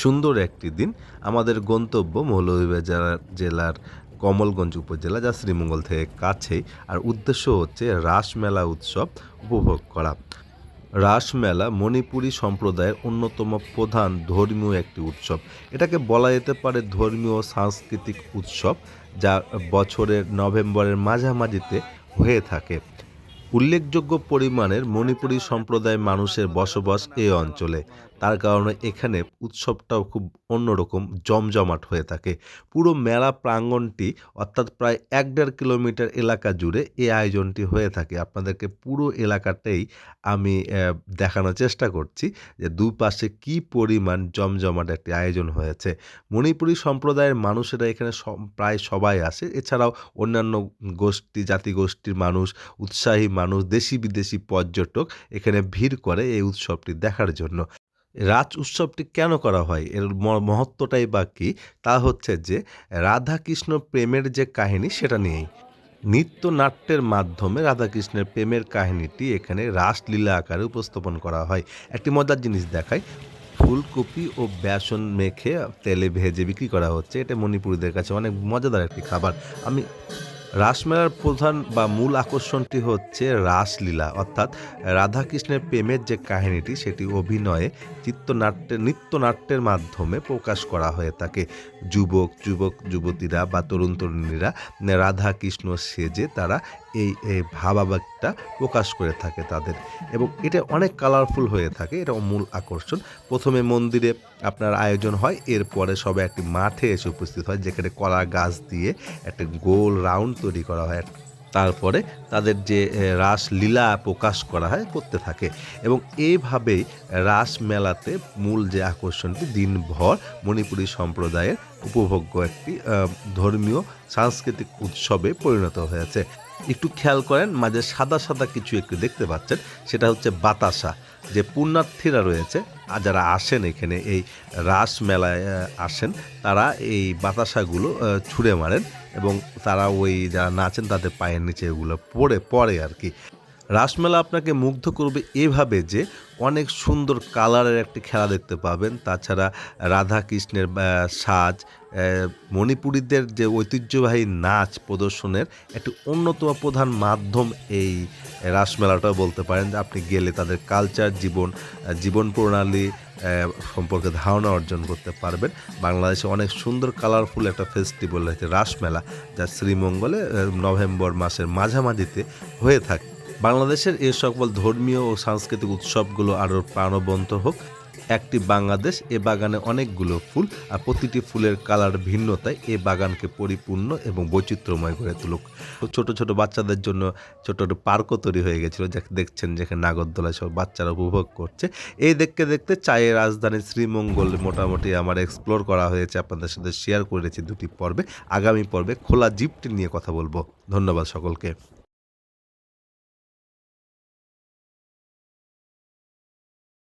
সুন্দর একটি দিন। আমাদের গন্তব্য মৌলভীবাজার জেলার কমলগঞ্জ উপজেলা, যা শ্রীমঙ্গল থেকে কাছেই। আর উদ্দেশ্য হচ্ছে রাসমেলা উৎসব উপভোগ করা। রাসমেলা মণিপুরী সম্প্রদায়ের অন্যতম প্রধান ধর্মীয় একটি উৎসব। এটাকে বলা যেতে পারে ধর্মীয় সাংস্কৃতিক উৎসব, যা বছরের নভেম্বরের মাঝামাঝিতে হয়ে থাকে। উল্লেখযোগ্য পরিমাণের মণিপুরী সম্প্রদায় মানুষের বসবাস এই অঞ্চলে। তার কারণে এখানে উৎসবটাও খুব অন্যরকম, জমজমাট হয়ে থাকে। পুরো মেলা প্রাঙ্গণটি অর্থাৎ প্রায় এক দেড় কিলোমিটার এলাকা জুড়ে এই আয়োজনটি হয়ে থাকে। আপনাদেরকে পুরো এলাকাটাই আমি দেখানোর চেষ্টা করছি যে দুপাশে কি পরিমাণ জমজমাট একটি আয়োজন হয়েছে। মণিপুরী সম্প্রদায়ের মানুষেরা এখানে প্রায় সবাই আসে। এছাড়াও অন্যান্য গোষ্ঠী, জাতিগোষ্ঠীর মানুষ, উৎসাহী মানুষ, দেশি বিদেশি পর্যটক এখানে ভিড় করে এই উৎসবটি দেখার জন্য। রাজ উৎসবটি কেন করা হয়? এর মহত্বটাই বা কী? তা হচ্ছে যে, রাধাকৃষ্ণ প্রেমের যে কাহিনী সেটা নিয়েই। নৃত্য নাট্যের মাধ্যমে রাধাকৃষ্ণের প্রেমের কাহিনীটি এখানে রাসলীলা আকারে উপস্থাপন করা হয়। একটি মজার জিনিস দেখায় ফুলকপি ও বেসন মেখে তেলে ভেজে বিক্রি করা হচ্ছে। এটা মণিপুরীদের কাছে অনেক মজাদার একটি খাবার। আমি রাসমেলার প্রধান বা মূল আকর্ষণটি হচ্ছে রাসলীলা, অর্থাৎ রাধাকৃষ্ণের প্রেমের যে কাহিনীটি, সেটি অভিনয়ে চিত্রনাট্যের নৃত্যনাট্যের মাধ্যমে প্রকাশ করা হয়ে থাকে। যুবক যুবক, যুবতীরা বা তরুণ তরুণীরা রাধা কৃষ্ণ সেজে তারা এই এই ভাবাবেগটা প্রকাশ করে থাকে তাদের। এবং এটা অনেক কালারফুল হয়ে থাকে এটা মূল আকর্ষণ। প্রথমে মন্দিরে আপনার আয়োজন হয়, এরপরে সবাই একটি মাঠে এসে উপস্থিত হয়, যেখানে কলা গাছ দিয়ে একটা গোল রাউন্ড তৈরি করা হয়। তারপরে তাদের যে রাসলীলা প্রকাশ করা হয়, করতে থাকে। এবং এইভাবেই রাস মেলাতে মূল যে আকর্ষণটি দিনভর মণিপুরী সম্প্রদায়ের উপভোগ্য একটি ধর্মীয়, সাংস্কৃতিক উৎসবে পরিণত হয়েছে। একটু খেয়াল করেন, মাঝে সাদা সাদা কিছু একটু দেখতে পাচ্ছেন, সেটা হচ্ছে বাতাসা, যে পুণ্যার্থীরা রয়েছে, আর যারা আসেন এখানে, এই রাস মেলায় আসেন, তারা এই বাতাসাগুলো ছুঁড়ে মারেন এবং তারা ওই যারা নাচেন তাদের পায়ের নিচে এগুলো পড়ে পড়ে আর কি। রাসমেলা আপনাকে মুগ্ধ করবে এভাবে যে অনেক সুন্দর কালারের একটি খেলা দেখতে পাবেন। তাছাড়া রাধা কৃষ্ণের সাজ মণিপুরীদের যে ঐতিহ্যবাহী নাচ প্রদর্শনের একটি অন্যতম প্রধান মাধ্যম এই রাসমেলাটাও বলতে পারেন। যে আপনি গেলে তাদের কালচার, জীবন জীবন প্রণালী সম্পর্কে ধারণা অর্জন করতে পারবেন। বাংলাদেশে অনেক সুন্দর কালারফুল একটা ফেস্টিভ্যাল হয়েছে রাসমেলা, যা শ্রীমঙ্গলে নভেম্বর মাসের মাঝামাঝিতে হয়ে থাকে। বাংলাদেশের এই সকল ধর্মীয় ও সাংস্কৃতিক উৎসবগুলো আরও প্রাণবন্ত হোক। একটি বাংলাদেশ, এ বাগানে অনেকগুলো ফুল আর প্রতিটি ফুলের কালার ভিন্নতায় এ বাগানকে পরিপূর্ণ এবং বৈচিত্র্যময় করে তুলুক। ছোট ছোট বাচ্চাদের জন্য ছোট ছোট পার্কও তৈরি হয়ে গেছিল। যা দেখছেন যেখানে নাগরদোলায় সব বাচ্চারা উপভোগ করছে। এই দেখতে দেখতে চায়ের রাজধানী শ্রীমঙ্গল মোটামুটি আমার এক্সপ্লোর করা হয়েছে। আপনাদের সাথে শেয়ার করেছি দুটি পর্বে। আগামী পর্বে খোলা জিপটি নিয়ে কথা বলব। ধন্যবাদ সকলকে।